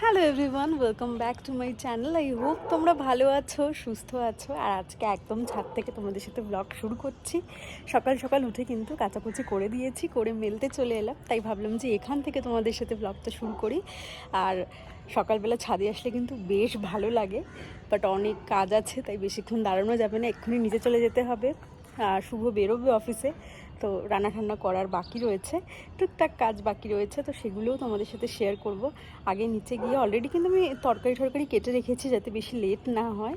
Hello everyone welcome back to my channel I hope তোমরা ভালো আছো, সুস্থ আছো। আর আজকে একদম ছাদ থেকে তোমাদের সাথে ব্লগ শুরু করছি। সকাল সকাল উঠে কিন্তু কাচাকুচি করে দিয়েছি, করে মেলতে চলে এলাম। তাই ভাবলাম যে এখান থেকে তোমাদের সাথে ব্লগটা শুরু করি। আর সকালবেলা ছাদে আসলে কিন্তু বেশ ভালো লাগে। বাট অনেক কাজ আছে, তাই বেশিক্ষণ দাঁড়ানো যাবে না। এক্ষুনি নিচে চলে যেতে হবে। আর শুভ বেরোবে অফিসে তো রান্না ঠান্না করার বাকি রয়েছে। টুকটাক কাজ বাকি রয়েছে, তো সেগুলোও তোমাদের সাথে শেয়ার করব। আগে নিচে গিয়ে অলরেডি কিন্তু আমি তরকারি টরকারি কেটে রেখেছি যাতে বেশি লেট না হয়।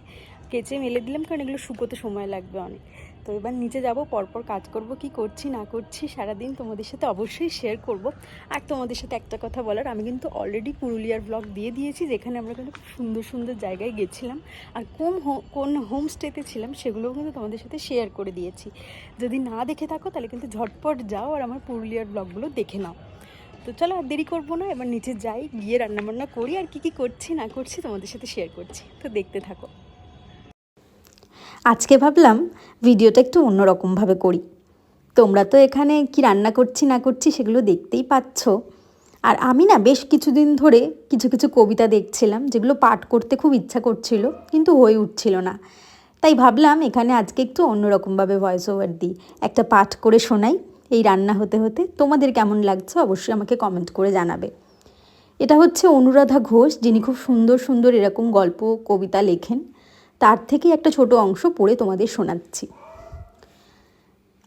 কেচে মেলে দিলাম, কারণ এগুলো শুকোতে সময় লাগবে অনেক। তো এবার নিচে যাব, পরপর কাজ করব, কি করছি, না করছি, সারাদিন তোমাদের সাথে অবশ্যই শেয়ার করব। আর তোমাদের সাথে একটা কথা বলার, আমি কিন্তু অলরেডি পুরুলিয়ার ব্লগ দিয়ে দিয়েছি, যেখানে আমরা কিন্তু খুব সুন্দর সুন্দর জায়গায় গেছিলাম। আর কোন কোন হোমস্টেতে ছিলাম, সেগুলোও কিন্তু তোমাদের সাথে শেয়ার করে দিয়েছি। যদি না দেখে থাকো, তাহলে কিন্তু ঝটপট যাও আর আমার পুরুলিয়ার ব্লগগুলো দেখে নাও। তো চলো আর দেরি করব না, এবার নিচে যাই, গিয়ে রান্নাবান্না করি, আর কি কি করছি, না করছি তোমাদের সাথে শেয়ার করছি। তো দেখতে থাকো। আজকে ভাবলাম ভিডিওটা একটু অন্যরকমভাবে করি। তোমরা তো এখানে কি রান্না করছি না করছি সেগুলো দেখতেই পাচ্ছ। আর আমি না বেশ কিছুদিন ধরে কিছু কিছু কবিতা দেখছিলাম, যেগুলো পাঠ করতে খুব ইচ্ছা করছিল, কিন্তু হয়ে উঠছিল না। তাই ভাবলাম এখানে আজকে একটু অন্যরকমভাবে ভয়েস ওভার দিই। একটা পাঠ করে শোনাই এই রান্না হতে হতে। তোমাদের কেমন লাগছে অবশ্যই আমাকে কমেন্ট করে জানাবে। এটা হচ্ছে অনুরাধা ঘোষ, যিনি খুব সুন্দর সুন্দর এরকম গল্প, কবিতা লেখেন। তার থেকে একটা ছোট অংশ পড়ে তোমাদের শোনাচ্ছি।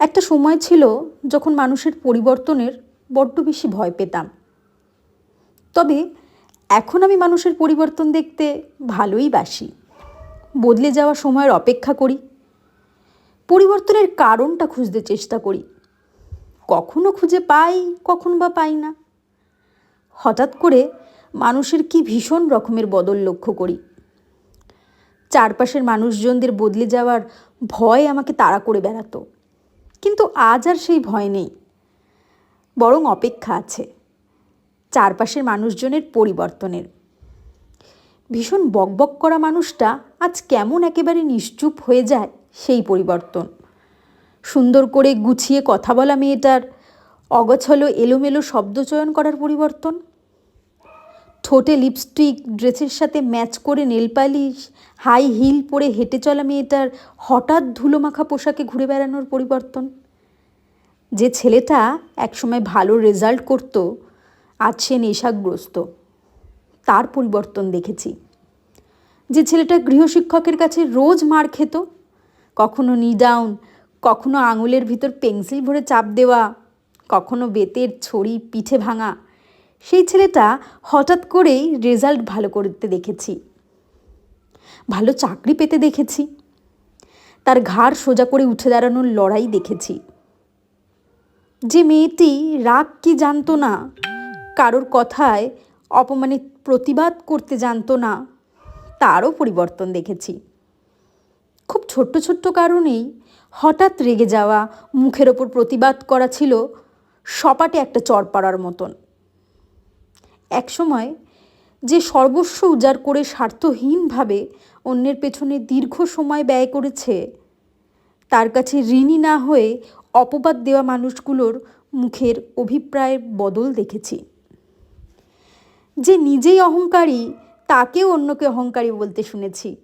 একটা সময় ছিল যখন মানুষের পরিবর্তনের বড্ড বেশি ভয় পেতাম। তবে এখন আমি মানুষের পরিবর্তন দেখতে ভালোই বাসি। বদলে যাওয়া সময়ের অপেক্ষা করি। পরিবর্তনের কারণটা খুঁজতে চেষ্টা করি। কখনো খুঁজে পাই, কখন বা পাই না। হঠাৎ করে মানুষের কি ভীষণ রকমের বদল লক্ষ্য করি। চারপাশের মানুষজনদের বদলে যাওয়ার ভয় আমাকে তাড়া করে বেড়াতো। কিন্তু আজ আর সেই ভয় নেই। বরং অপেক্ষা আছে চারপাশের মানুষজনের পরিবর্তনের। ভীষণ বকবক করা মানুষটা আজ কেমন একেবারে নিশ্চুপ হয়ে যায় সেই পরিবর্তন। সুন্দর করে গুছিয়ে কথা বলা মেয়েটার অগছলো এলোমেলো শব্দচয়ন করার পরিবর্তন। ঠোঁটে লিপস্টিক ড্রেসের সাথে ম্যাচ করে নেল পালিশ হাই হিল পরে হেঁটে চলা মেয়েটার হঠাৎ ধুলোমাখা পোশাকে ঘুরে বেড়ানোর পরিবর্তন। যে ছেলেটা একসময় ভালো রেজাল্ট করত, আজ সে নেশাগ্রস্ত। তার পরিবর্তন দেখেছি। যে ছেলেটা গৃহশিক্ষকের কাছে রোজ মার খেত, কখনো নিডাউন কখনো আঙুলের ভিতর পেন্সিল ভরে চাপ দেওয়া, কখনো বেতের ছড়ি পিঠে ভাঙা সেই ছেলেটা হঠাৎ করেই রেজাল্ট ভালো করতে দেখেছি। ভালো চাকরি পেতে দেখেছি। তার ঘাড় সোজা করে উঠে দাঁড়ানোর লড়াই দেখেছি। যে মেয়েটি রাগ কি জানতো না, কারোর কথায় অপমানে প্রতিবাদ করতে জানতো না, তারও পরিবর্তন দেখেছি। খুব ছোট্ট ছোট্ট কারণেই হঠাৎ রেগে যাওয়া, মুখের ওপর প্রতিবাদ করা ছিল সপাটে একটা চড় পাড়ার মতন। একসময় যে সর্বস্ব উজাড় করে স্বার্থহীনভাবে অন্যের পেছনে দীর্ঘ সময় ব্যয় করেছে, তার কাছে ঋণী না হয়ে অপবাদ দেওয়া মানুষগুলোর মুখের অভিপ্রায়ের বদল দেখেছি। যে নিজেই অহংকারী, তাকেও অন্যকে অহংকারী বলতে শুনেছি।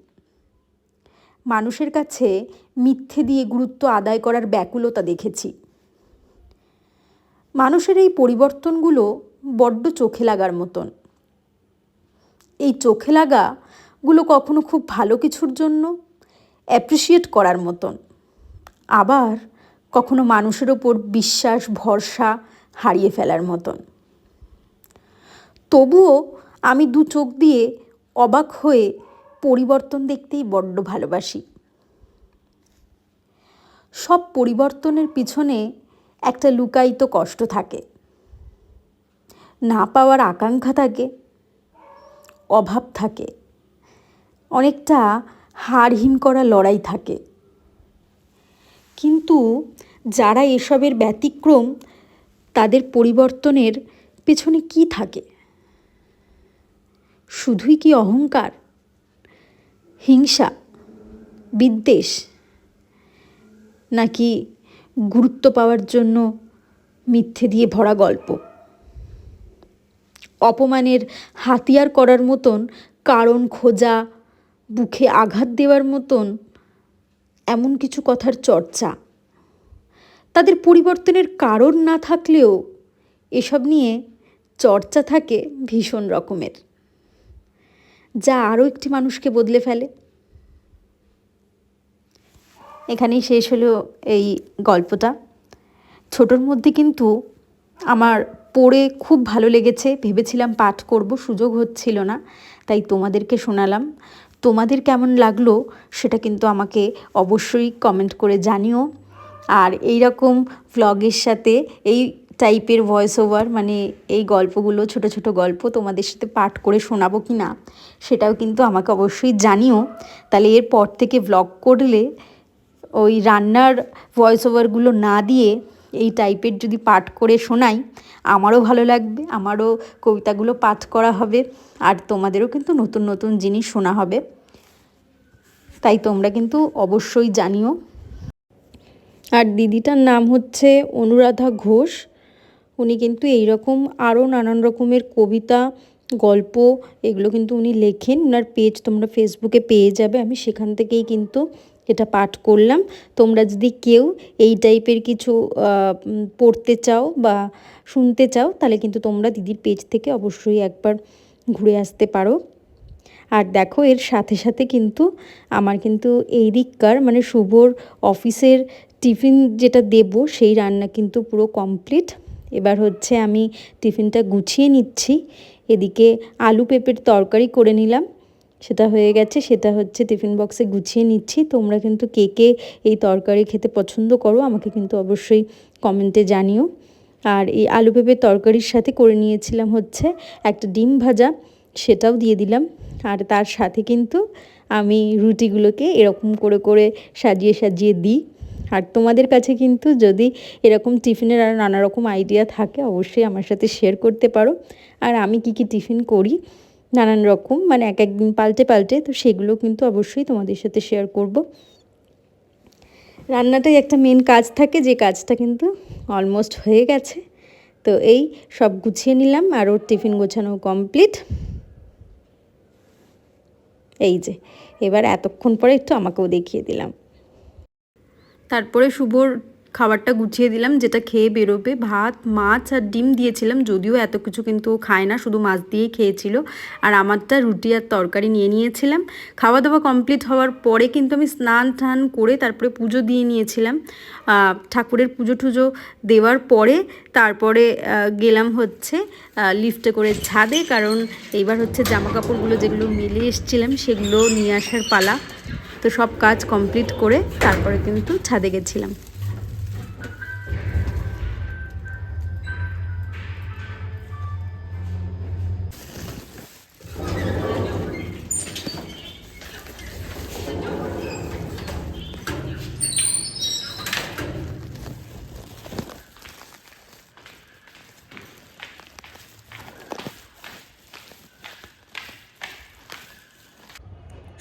মানুষের কাছে মিথ্যে দিয়ে গুরুত্ব আদায় করার ব্যাকুলতা দেখেছি। মানুষের এই পরিবর্তনগুলো বড্ড চোখে লাগার মতন। এই চোখে লাগাগুলো কখনো খুব ভালো কিছুর জন্য অ্যাপ্রিসিয়েট করার মতন। আবার কখনো মানুষের ওপর বিশ্বাস, ভরসা হারিয়ে ফেলার মতন। তবুও আমি দু চোখ দিয়ে অবাক হয়ে পরিবর্তন দেখতেই বড্ড ভালোবাসি। সব পরিবর্তনের পিছনে একটা লুকায়িত কষ্ট থাকে। না পাওয়ার আকাঙ্ক্ষা থাকে, অভাব থাকে, অনেকটা হাড়হীন করা লড়াই থাকে। কিন্তু যারা এসবের ব্যতিক্রম, তাদের পরিবর্তনের পেছনে কি থাকে? শুধুই কি অহংকার, হিংসা, বিদ্বেষ, নাকি গুরুত্ব পাওয়ার জন্য মিথ্যে দিয়ে ভরা গল্প? অপমানের হাতিয়ার করার মতন, কারণ খোঁজা, বুকে আঘাত দেওয়ার মতন এমন কিছু কথার চর্চা। তাদের পরিবর্তনের কারণ না থাকলেও এসব নিয়ে চর্চা থাকে ভীষণ রকমের। যা আরও একটি মানুষকে বদলে ফেলে। এখানেই শেষ হলো এই গল্পটা। ছোটোর মধ্যে কিন্তু আমার পড়ে খুব ভালো লেগেছে। ভেবেছিলাম পাঠ করব, সুযোগ হচ্ছিল না। তাই তোমাদেরকে শোনালাম। তোমাদের কেমন লাগল সেটা কিন্তু আমাকে অবশ্যই কমেন্ট করে জানিও। আর এই রকম ভ্লগের সাথে এই টাইপের ভয়েস ওভার মানে এই গল্পগুলো, ছোট ছোট গল্প তোমাদের সাথে পাঠ করে শোনাবো কি না সেটাও কিন্তু আমাকে অবশ্যই জানিও। তাহলে এরপর থেকে ভ্লগ করলে ওই রান্নার ভয়েস ওভারগুলো না দিয়ে এই টাইপের যদি পাঠ করে শোনাই, আমারও ভালো লাগবে, আমারও কবিতাগুলো পাঠ করা হবে, আর তোমাদেরও কিন্তু নতুন নতুন জিনিস শোনা হবে। তাই তোমরা কিন্তু অবশ্যই জানিও। আর দিদিটার নাম হচ্ছে অনুরাধা ঘোষ। উনি কিন্তু এই রকম আরও নানান রকমের কবিতা, গল্প, এগুলো কিন্তু উনি লেখেন। ওনার পেজ তোমরা ফেসবুকে পেয়ে যাবে। আমি সেখান থেকেই কিন্তু এটা পাঠ করলাম। তোমরা যদি কেউ এই টাইপের কিছু পড়তে চাও বা শুনতে চাও, তাহলে কিন্তু তোমরা দিদির পেজ থেকে অবশ্যই একবার ঘুরে আসতে পারো। আর দেখো, এর সাথে সাথে কিন্তু আমার কিন্তু এই দিককার মানে শুভর অফিসের টিফিন যেটা দেব, সেই রান্না কিন্তু পুরো কমপ্লিট এবার হচ্ছে আমি টিফিনটা গুছিয়ে নিচ্ছি। এদিকে আলু পেঁপের তরকারি করে নিলাম। সেটা হয়ে গেছে, সেটা হচ্ছে টিফিন বক্সে গুছিয়ে নিচ্ছি। তোমরা কিন্তু কে কে এই তরকারি খেতে পছন্দ করো আমাকে কিন্তু অবশ্যই কমেন্টে জানিও। আর এই আলু পেঁপের তরকারির সাথে করে নিয়েছিলাম হচ্ছে একটা ডিম ভাজা, সেটাও দিয়ে দিলাম। আর তার সাথে কিন্তু আমি রুটিগুলোকে এরকম করে করে সাজিয়ে সাজিয়ে দিই। আর তোমাদের কাছে কিন্তু যদি এরকম টিফিনের আর নানা রকম আইডিয়া থাকে, অবশ্যই আমার সাথে শেয়ার করতে পারো। আর আমি কি কি টিফিন করি? নানান রকম মানে এক একদিন পাল্টে পাল্টে, তো সেগুলো কিন্তু অবশ্যই তোমাদের সাথে শেয়ার করব। রান্নাটাই একটা মেন কাজ থাকে, যে কাজটা কিন্তু অলমোস্ট হয়ে গেছে। তো এই সব গুছিয়ে নিলাম, আর ওর টিফিন গোছানো কমপ্লিট এই যে, এবার এতক্ষণ পরে একটু আমাকেও দেখিয়ে দিলাম। তারপরে শুভর খাবারটা গুছিয়ে দিলাম, যেটা খেয়ে বেরোবে। ভাত, মাছ আর ডিম দিয়েছিলাম, যদিও এত কিছু কিন্তু খায় না, শুধু মাছ দিয়েই খেয়েছিল। আর আমারটা রুটি আর তরকারি নিয়ে নিয়েছিলাম। খাওয়া দাওয়া কমপ্লিট হওয়ার পরে কিন্তু আমি স্নান টান করে তারপরে পুজো দিয়ে নিয়েছিলাম। ঠাকুরের পুজো টুজো দেওয়ার পরে তারপরে গেলাম হচ্ছে লিফটে করে ছাদে। কারণ এইবার হচ্ছে জামা কাপড়গুলো যেগুলো মিলে এসছিলাম, সেগুলো নিয়ে আসার পালা। তো সব কাজ কমপ্লিট করে তারপরে কিন্তু ছাদে গেছিলাম।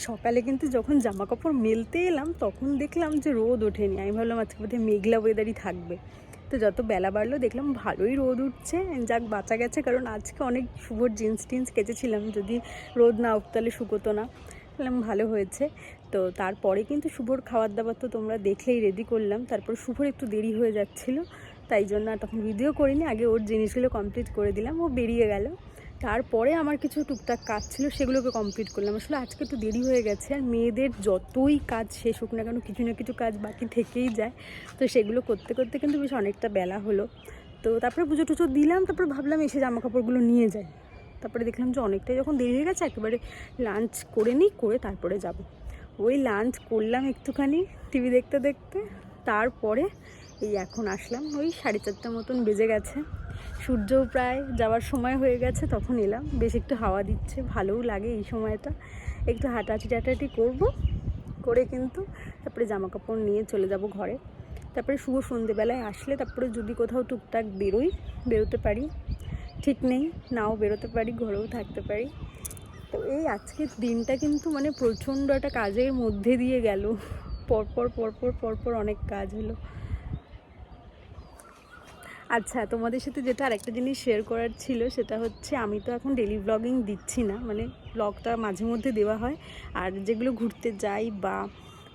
সকালে কিন্তু যখন জামা কাপড় মেলতে এলাম, তখন দেখলাম যে রোদ ওঠেনি। আমি ভাবলাম আজকে বোধহয় মেঘলা ওয়েদারই থাকবে। তো যত বেলা বাড়লো, দেখলাম ভালোই রোদ উঠছে। যাক, বাঁচা গেছে, কারণ আজকে অনেক শুভর জিন্স টিন্স কেচেছিলাম। যদি রোদ না উঠত, তাহলে শুকোতো না। বললাম, ভালো হয়েছে। তো তারপরে কিন্তু শুভর খাবার দাবার তো তোমরা দেখলেই রেডি করলাম। তারপর শুভর একটু দেরি হয়ে যাচ্ছিল, তাই জন্য তখন ভিডিও করিনি। আগে ওর জিনিসগুলো কমপ্লিট করে দিলাম। ও বেরিয়ে গেল। তারপরে আমার কিছু টুকটাক কাজ ছিল, সেগুলোকে কমপ্লিট করলাম। আসলে আজকে তো দেরি হয়ে গেছে আর মেয়েদের যতই কাজ শেষ হোক না কেন, কিছু না কিছু কাজ বাকি থেকেই যায়। তো সেগুলো করতে করতে কিন্তু বেশ অনেকটা বেলা হলো। তো তারপরে পুজো টুজো দিলাম, তারপর ভাবলাম এসে জামা কাপড়গুলো নিয়ে যাই। তারপরে দেখলাম যে অনেকটাই যখন দেরি হয়ে গেছে, একেবারে লাঞ্চ করে নিই, করে তারপরে যাব। ওই লাঞ্চ করলাম একটুখানি টিভি দেখতে দেখতে। তারপরে এই এখন আসলাম। ওই সাড়ে চারটা মতন বেজে গেছে। সূর্যও প্রায় যাওয়ার সময় হয়ে গেছে, তখন এলাম। বেশ একটু হাওয়া দিচ্ছে, ভালোও লাগে এই সময়টা। একটু হাঁটাহাঁটি টাটাহাঁটি করব, করে কিন্তু তারপরে জামা কাপড় নিয়ে চলে যাব ঘরে। তারপরে শুভ সন্ধেবেলায় আসলে তারপরে যদি কোথাও টুকটাক বেরোই, বেরোতে পারি। ঠিক নেই, নাও বেরোতে পারি, ঘরেও থাকতে পারি। তো এই আজকের দিনটা কিন্তু মানে প্রচণ্ড একটা কাজের মধ্যে দিয়ে গেল। পরপর পরপর পরপর অনেক কাজ হলো। আচ্ছা তোমাদের সাথে যেটা আরেকটা জিনিস শেয়ার করার ছিল সেটা হচ্ছে আমি তো এখন ডেলি ব্লগিং দিচ্ছি না মানে ব্লগটা মাঝে মধ্যে দেওয়া হয়। আর যেগুলো ঘুরতে যাই বা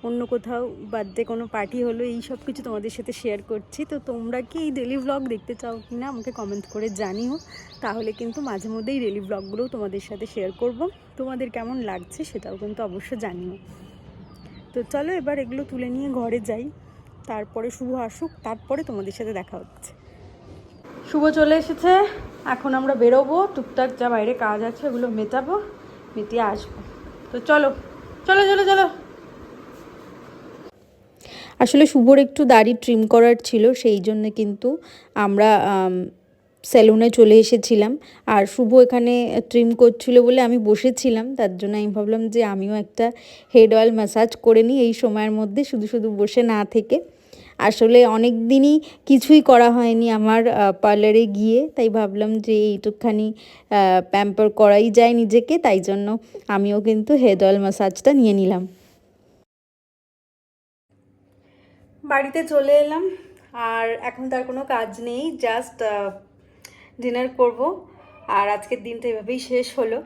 অন্য কোথাও বার্থডে কোনো পার্টি হলো, এই সব কিছু তোমাদের সাথে শেয়ার করছি। তো তোমরা কি এই ডেলি ব্লগ দেখতে চাও কি না আমাকে কমেন্ট করে জানিও। তাহলে কিন্তু মাঝে মধ্যেই ডেলি ব্লগগুলোও তোমাদের সাথে শেয়ার করব। তোমাদের কেমন লাগছে সেটাও কিন্তু অবশ্যই জানিও। তো চলো এবার এগুলো তুলে নিয়ে ঘরে যাই, তারপরে শুভ আসুক, তারপরে তোমাদের সাথে দেখা হচ্ছে। শুভ চলে এসেছে। এখন আমরা বেরোবো। টুকটাক যা বাইরে কাজ আছে ওগুলো মেটাবো, মেটিয়ে আসব। তো চলো চলো চলো চলো। আসলে শুভর একটু দাড়ি ট্রিম করার ছিল, সেই জন্য কিন্তু আমরা সেলুনে চলে এসেছিলাম। আর শুভ এখানে ট্রিম করছিল বলে আমি বসেছিলাম, তার জন্য আমি ভাবলাম যে আমিও একটা হেড অয়েল ম্যাসাজ করে নিই এই সময়ের মধ্যে, শুধু শুধু বসে না থেকে। আসলে অনেক দিনই কিছুই করা হয়নি আমার পার্লারে গিয়ে। তাই ভাবলাম যে এইটুকখানি প্যাম্পার করাই যায় নিজেকে, তাই জন্য আমিও কিন্তু হেড অয়েল ম্যাসাজটা নিয়ে নিলাম। বাড়িতে চলে এলাম, আর এখন তার কোনো কাজ নেই জাস্ট ডিনার করব। আর আজকের দিনটা এভাবেই শেষ হলো।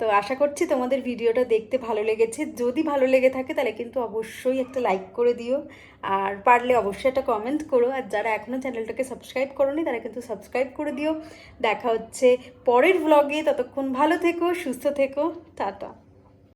তো আশা করছি তোমাদের ভিডিওটা দেখতে ভালো লেগেছে। যদি ভালো লেগে থাকে তাহলে কিন্তু অবশ্যই একটা লাইক করে দিও। আর পারলে অবশ্যই একটা কমেন্ট করো। আর যারা এখনও চ্যানেলটাকে সাবস্ক্রাইব করোনি, তারা কিন্তু সাবস্ক্রাইব করে দিও। দেখা হচ্ছে পরের ব্লগে ততক্ষণ ভালো থেকো, সুস্থ থেকো। টাটা।